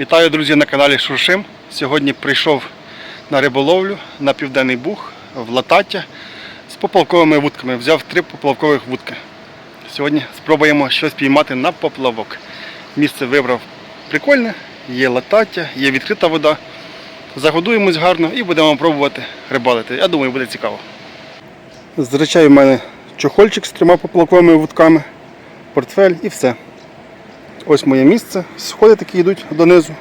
Вітаю, друзі, на каналі Шуршим. Сьогодні прийшов на риболовлю на Південний Буг в Латаття з поплавковими вудками. Взяв три поплавкових вудки. Сьогодні спробуємо щось піймати на поплавок. Місце вибрав прикольне, є латаття, є відкрита вода. Загодуємось гарно і будемо пробувати рибалити. Я думаю, буде цікаво. З у мене чохольчик з трьома поплавковими вудками, портфель і все. Ось моє місце. Сходи такі йдуть донизу.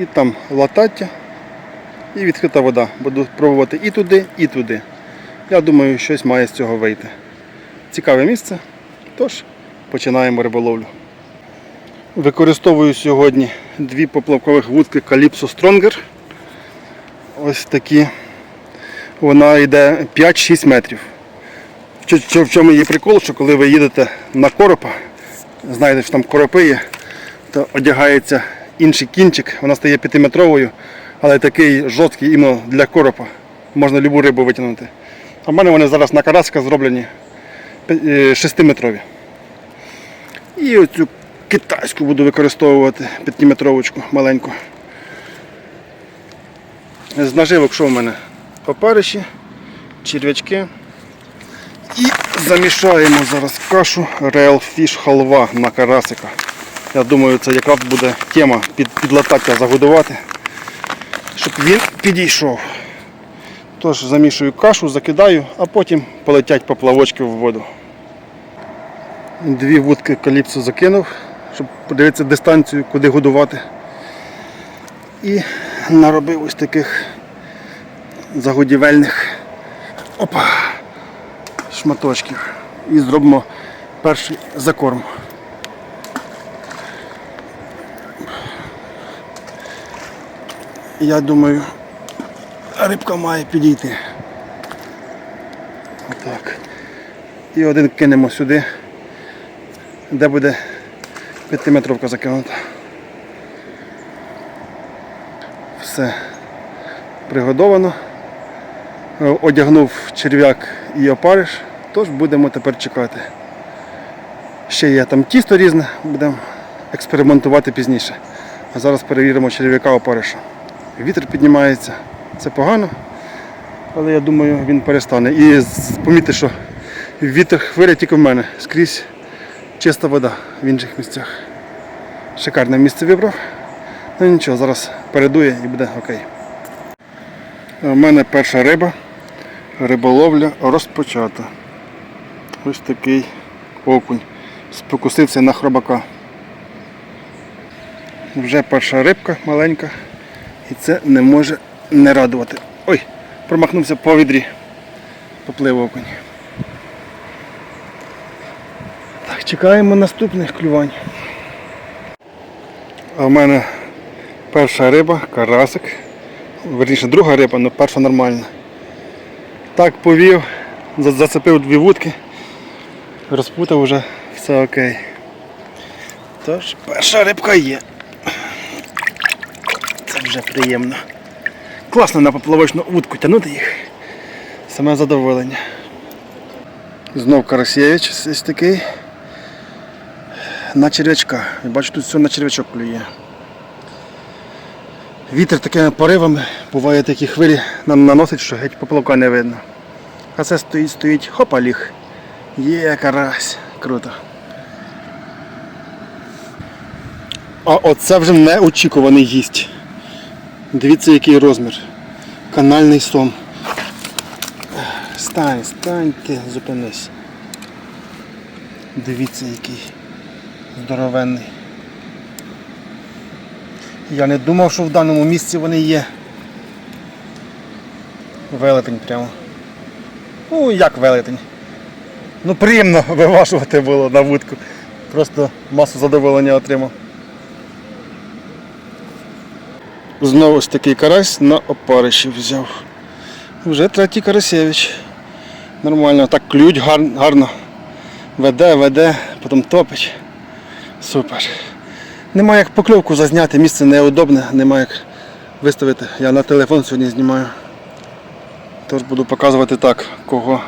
І там латаття і відкрита вода. Буду пробувати і туди, і туди. Я думаю, щось має з цього вийти. Цікаве місце. Тож, починаємо риболовлю. Використовую сьогодні дві поплавкових вудки Calypso Stronger. Ось такі. Вона йде 5-6 метрів. В чому є прикол, що коли ви їдете на коропа, знаєте, що там коропи є, то одягається інший кінчик, вона стає 5-метровою, але такий жорсткий іменно для коропа. Можна любу рибу витягнути. А в мене вони зараз на караска зроблені 6-метрові. І оцю китайську буду використовувати 5-метровочку маленьку. З наживок що в мене? Опариші, черв'ячки. І замішаємо зараз кашу Real Fish халва на карасика. Я думаю, це якраз буде тема під, під загодувати, щоб він підійшов. Тож замішую кашу, закидаю, а потім полетять поплавочки в воду. Дві вудки каліпсу закинув, щоб подивитися дистанцію, куди годувати. І наробив ось таких загодівельних опа, шматочків. І зробимо перший закорм. Я думаю, рибка має підійти. Отак. І один кинемо сюди, де буде п'ятиметровка закинута. Все пригодовано. Одягнув черв'як і опариш, тож будемо тепер чекати. Ще є там тісто різне, будемо експериментувати пізніше. А зараз перевіримо черв'яка опариша. Вітер піднімається, це погано, але я думаю він перестане. І помітьте, що вітер хвиля тільки в мене, скрізь чиста вода в інших місцях. Шикарне місце вибрав. Ну нічого, зараз передує і буде окей. У мене перша риба. Риболовля розпочата. Ось такий окунь. Спокусився на хробака. Вже перша рибка маленька. І це не може не радувати. Ой, промахнувся по відрі. Поплив окунь. Так, чекаємо наступних клювань. А в мене перша риба, карасик. Верніше друга риба, але перша нормальна. Так повів, зацепив дві вудки, розпутав вже все окей. Тож, перша рибка є. Це вже приємно. Класно на поплавочну вудку тягнути їх. Саме задоволення. Знов Карасєвич ось такий. На черв'ячка. Бачу, тут все на черв'ячок клює. Вітер такими поривами, буває такі хвилі нам наносить, що геть поплавка не видно. А це стоїть, стоїть, хопа ліг. Є карась. Круто. А оце вже неочікуваний гість. Дивіться, який розмір. Канальний сом. Стань, стань ти, зупинись. Дивіться, який здоровенний. Я не думав, що в даному місці вони є. Велетень прямо. Ну, як велетень. Ну, приємно виважувати було на вудку. Просто масу задоволення отримав. Знову ось такий карась на опариші взяв. Вже третій карасєвич. Нормально, так клюють гар- гарно. Веде, веде, потім топить. Супер. Нема як покльовку зазняти, місце неудобне, нема як виставити. Я на телефон сьогодні знімаю. Тож буду показувати так, кого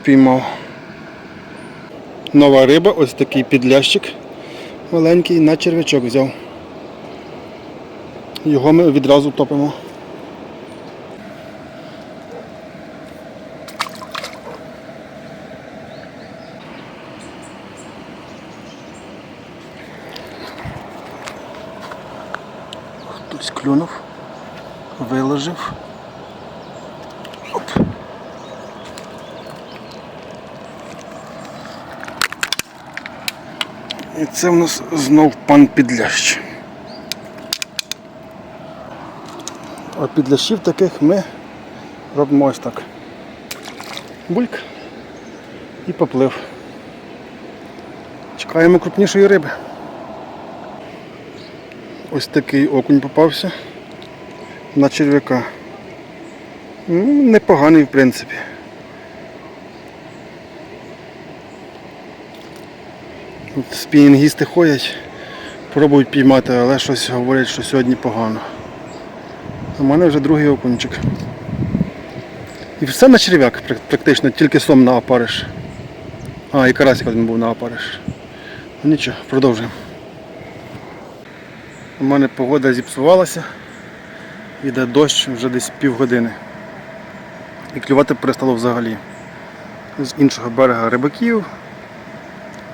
впіймав. Нова риба, ось такий підлящик маленький, на черв'ячок взяв. Його ми відразу топимо. Хтось клюнув, виложив. І це в нас знов пан підлящ. А підлящів таких ми робимо ось так. Бульк і поплив. Чекаємо крупнішої риби. Ось такий окунь попався на черв'яка. Ну, непоганий в принципі. Спінінгісти ходять, пробують піймати, але щось говорять, що сьогодні погано. У мене вже другий окунчик. І все на черв'як практично, тільки сом на опариш. А, і карасик один був на опариш. Ну нічого, продовжуємо. У мене погода зіпсувалася. Іде дощ вже десь півгодини. І клювати перестало взагалі. З іншого берега рибаків.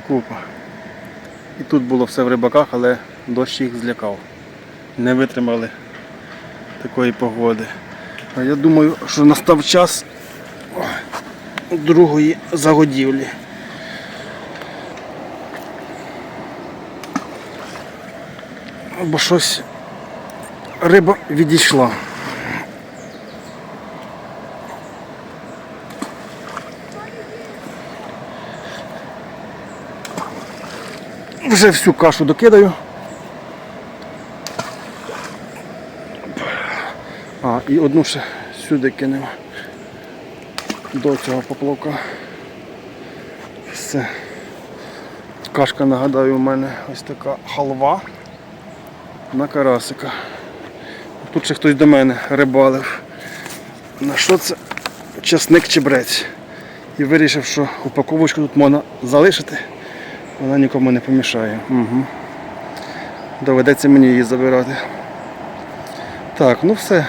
Купа. І тут було все в рибаках, але дощ їх злякав. Не витримали такої погоди. А я думаю, що настав час другої загодівлі. Бо щось риба відійшла. Вже всю кашу докидаю. А, і одну ще сюди кинемо до цього поплавка. Все. Кашка, нагадаю, у мене ось така халва на карасика. Тут ще хтось до мене рибалив. На що це? Часник чебрець. І вирішив, що упаковочку тут можна залишити. Вона нікому не помішає. Угу. Доведеться мені її забирати. Так, ну все.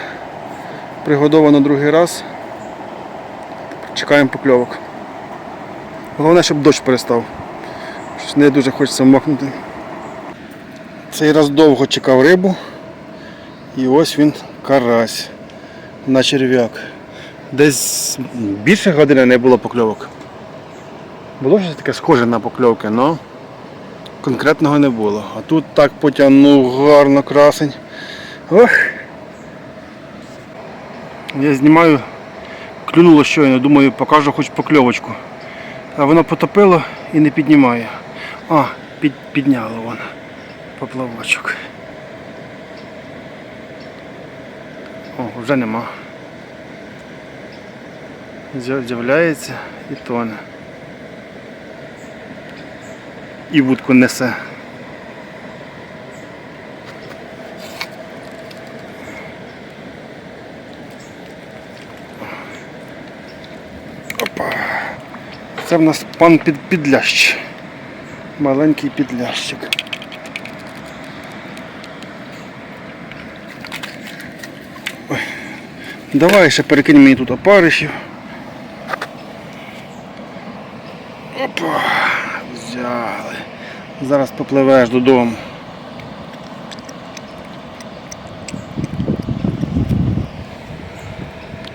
Пригодовано другий раз. Чекаємо покльовок. Головне, щоб дощ перестав. Щось не дуже хочеться мокнути. Цей раз довго чекав рибу. І ось він карась на черв'як. Десь більше години не було покльовок. Було щось таке схоже на покльовки, але конкретного не було. А тут так потягнув гарно красень. Ох! Я знімаю, клюнуло щойно, думаю, покажу хоч покльовочку. А воно потопило і не піднімає. А, під, підняло воно поплавочок. О, вже нема. З'являється і тоне. І вудку несе. Опа. Це в нас пан під, підлящ. Маленький підлящик. Ой. Давай ще перекинь мені тут опаришів. Опа. Зараз попливеш додому.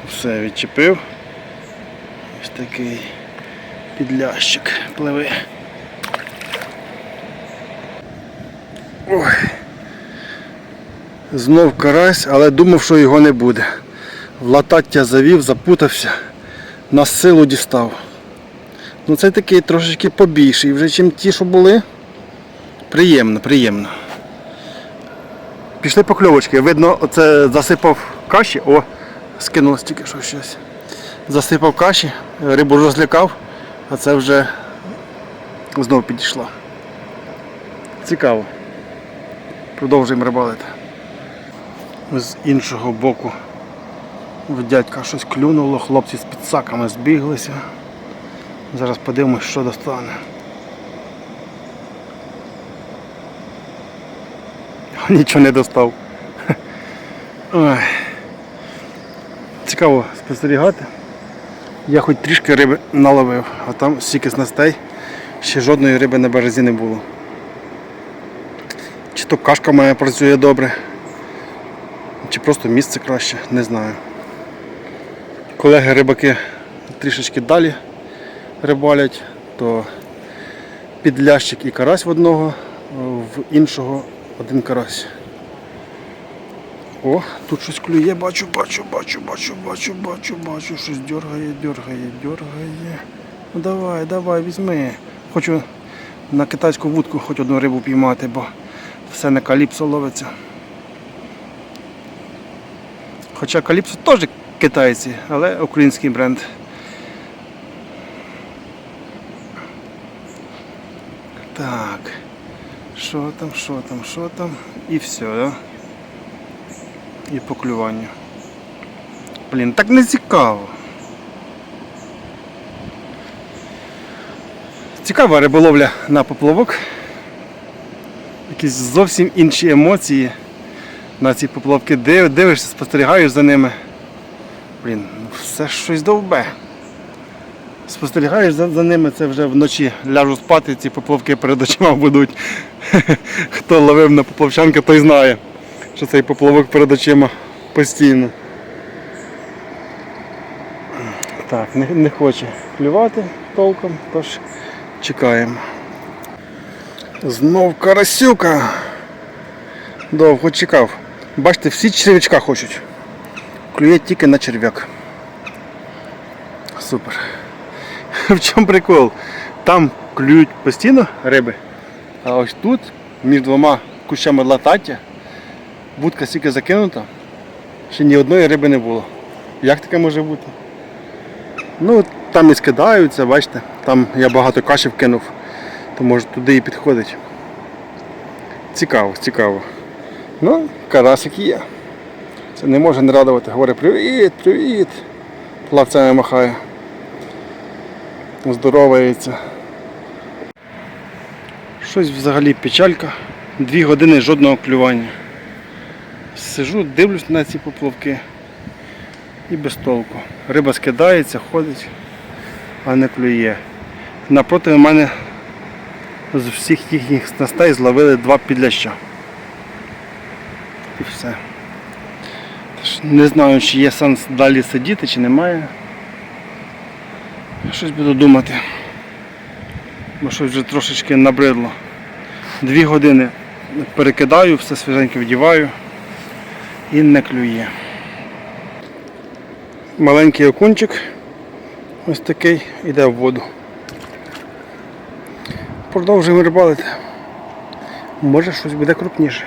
Все, відчепив. Ось такий підлящик пливе. Ой. Знов карась, але думав, що його не буде. В латаття завів, запутався, на силу дістав. Ну це такий трошечки побільший, вже чим ті, що були. Приємно, приємно. Пішли покльовочки. Видно, оце засипав каші. О, скинулось тільки що щось. Засипав каші, рибу розлякав, а це вже знову підійшла. Цікаво. Продовжуємо рибалити. З іншого боку в дядька щось клюнуло, хлопці з підсаками збіглися. Зараз подивимось, що достане. Нічого не достав. Цікаво спостерігати. Я хоч трішки риби наловив, а там стільки снастей, ще жодної риби на березі не було. Чи то кашка моя працює добре, чи просто місце краще, не знаю. Колеги рибаки трішечки далі рибалять, то підлящик і карась в одного, в іншого один карась. О, тут щось клює, бачу, бачу, бачу, бачу, бачу, бачу, бачу, щось дергає, дергає, дергає. Ну давай, давай, візьми. Хочу на китайську вудку хоч одну рибу піймати, бо все на каліпсо ловиться. Хоча каліпсо теж китайці, але український бренд. Так. Що там, що там, що там? І все, да? І по клюванню. Блін, так не цікаво. Цікава риболовля на поплавок. Якісь зовсім інші емоції на ці поплавки. Див- Дивишся, спостерігаєш за ними. Блін, ну все щось довбе. Спостерігаєш за, за ними, це вже вночі ляжу спати, ці поплавки перед очима будуть. Хто ловив на поплавчанки, той знає, що цей поплавок перед очима постійно. Так, не, не хоче клювати толком, тож чекаємо. Знов карасюка. Довго чекав. Бачите, всі черв'ячка хочуть. Клює тільки на черв'як. Супер. В чому прикол? Там клюють постійно риби, а ось тут, між двома кущами латаття, будка стільки закинута, ще ні одної риби не було. Як таке може бути? Ну, там і скидаються, бачите, там я багато кашів кинув, то може туди і підходить. Цікаво, цікаво. Ну, карасик є. Це не може не радувати. Говорить, привіт, привіт. Плавцями махає. Здоровається. Щось взагалі печалька. Дві години жодного клювання. Сижу, дивлюсь на ці поплавки і без толку. Риба скидається, ходить, а не клює. Напроти мене з всіх їхніх снастей зловили два підляща. І все. Не знаю, чи є сенс далі сидіти, чи немає. Щось буду думати. Бо щось вже трошечки набридло. Дві години перекидаю, все свіженьке вдіваю і не клює. Маленький окунчик ось такий іде в воду. Продовжуємо рибалити. Може щось буде крупніше.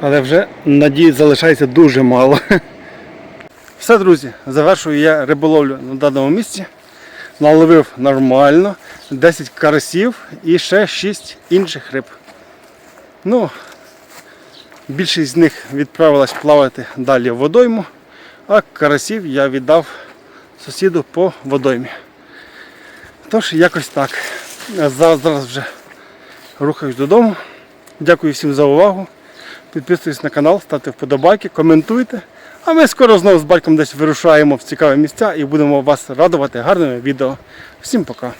Але вже надії залишається дуже мало. Все, друзі, завершую я риболовлю на даному місці. Наловив нормально, 10 карасів і ще 6 інших риб. Ну, більшість з них відправилась плавати далі в водойму, а карасів я віддав сусіду по водоймі. Тож, якось так. Зараз, зараз вже рухаюсь додому. Дякую всім за увагу. Підписуйтесь на канал, ставте вподобайки, коментуйте. А ми скоро знову з батьком десь вирушаємо в цікаві місця і будемо вас радувати гарними відео. Всім пока!